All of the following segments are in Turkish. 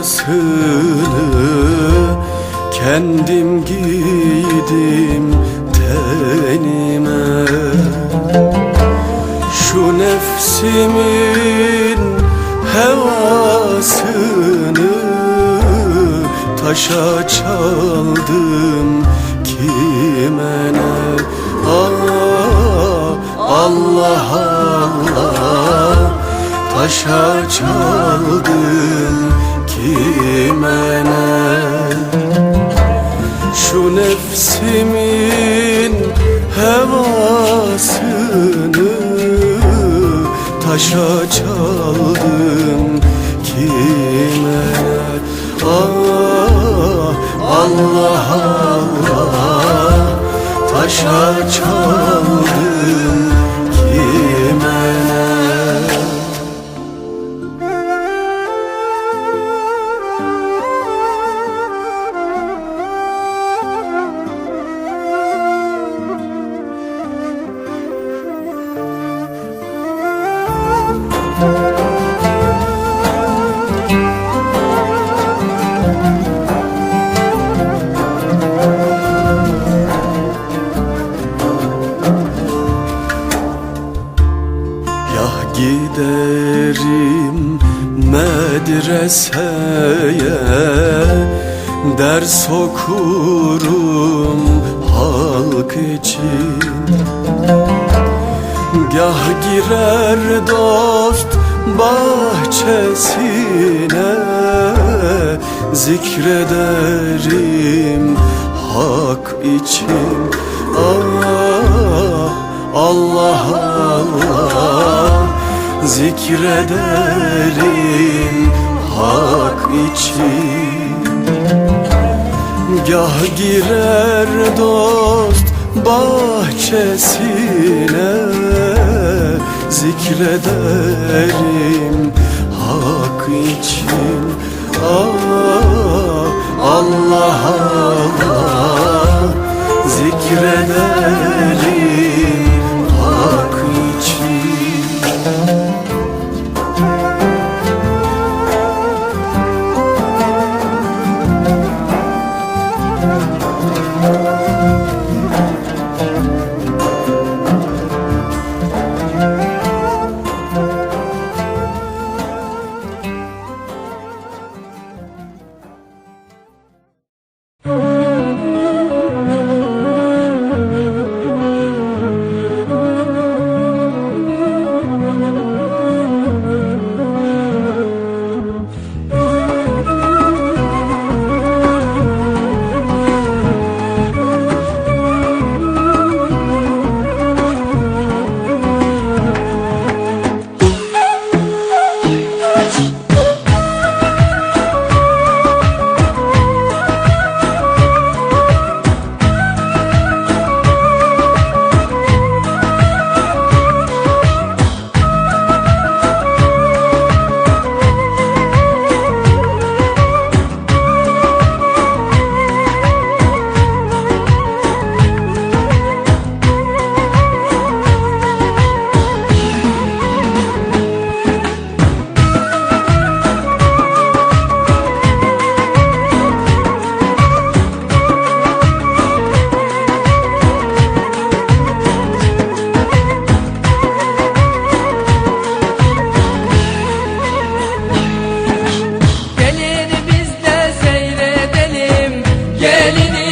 Hırkasını Kendim giydim tenime. Şu nefsimin hevasını Taşa çaldım kime ne? Ah, Allah Allah. Taşa çaldım kime ne Şu nefsimin hevasını Taşa çaldım kime ne Ah, Allah Allah Taşa çaldım medreseye Ders okurum halk için. Gah girer dost bahçesine Zikrederim hak için. Ah, Allah Allah Zikrederim hak için Gah girer dost bahçesine Zikrederim hak için. Ah, Allah Allah Zikrederim hak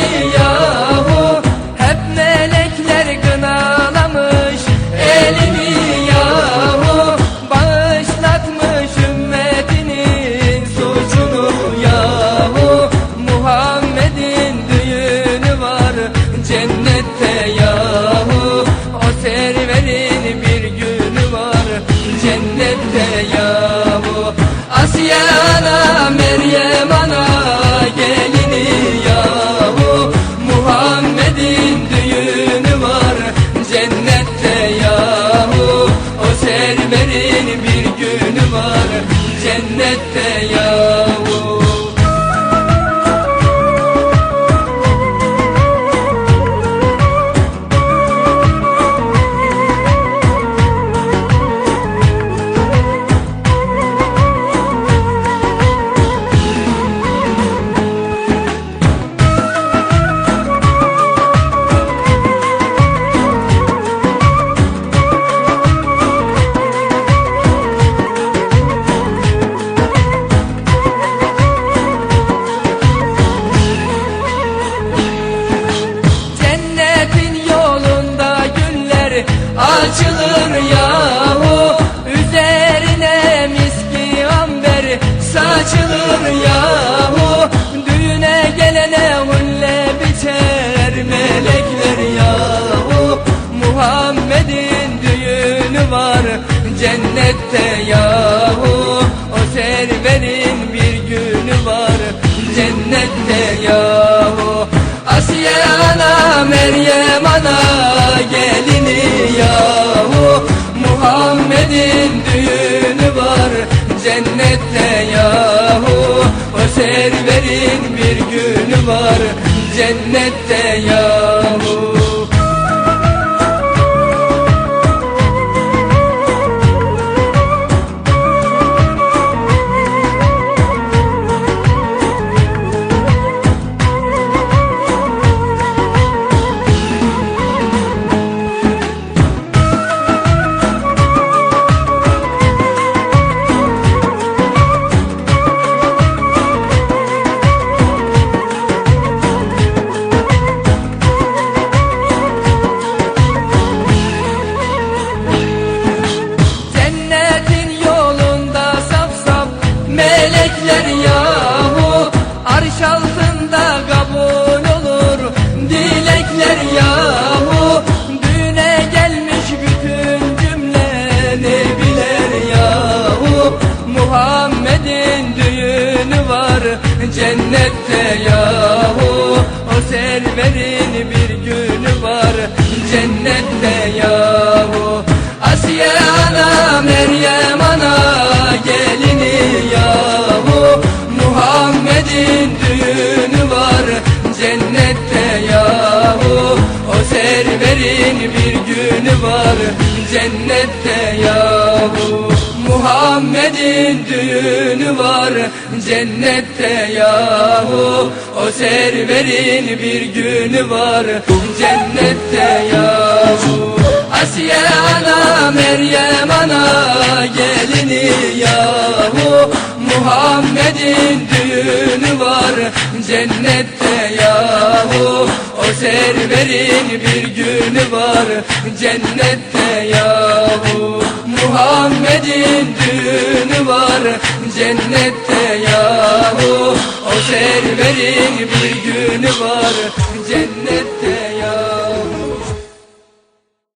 Gelini yahu O serverin bir günü var. Cennette yahu Asiye ana Meryem ana gelini yahu. Muhammed'in düğünü var. Cennette yahu O serverin bir günü var. Cennette Arş altında kabul olur dilekler yahu Düğüne gelmiş bütün cümle nebiler yahu. Muhammed'in düğünü var cennette yahu. O serverin bir günü var cennette yahu. Asiye ana Meryem cennette yahu O serverin bir günü var cennette yahu. Muhammed'in düğünü var cennette yahu O serverin bir günü var cennette yahu. Asiye ana Meryem ana gelini yahu Muhammed'in düğünü var cennette yahu. O serverin bir günü var cennette yahu. Muhammed'in düğünü var cennette yahu. O serverin bir günü var cennette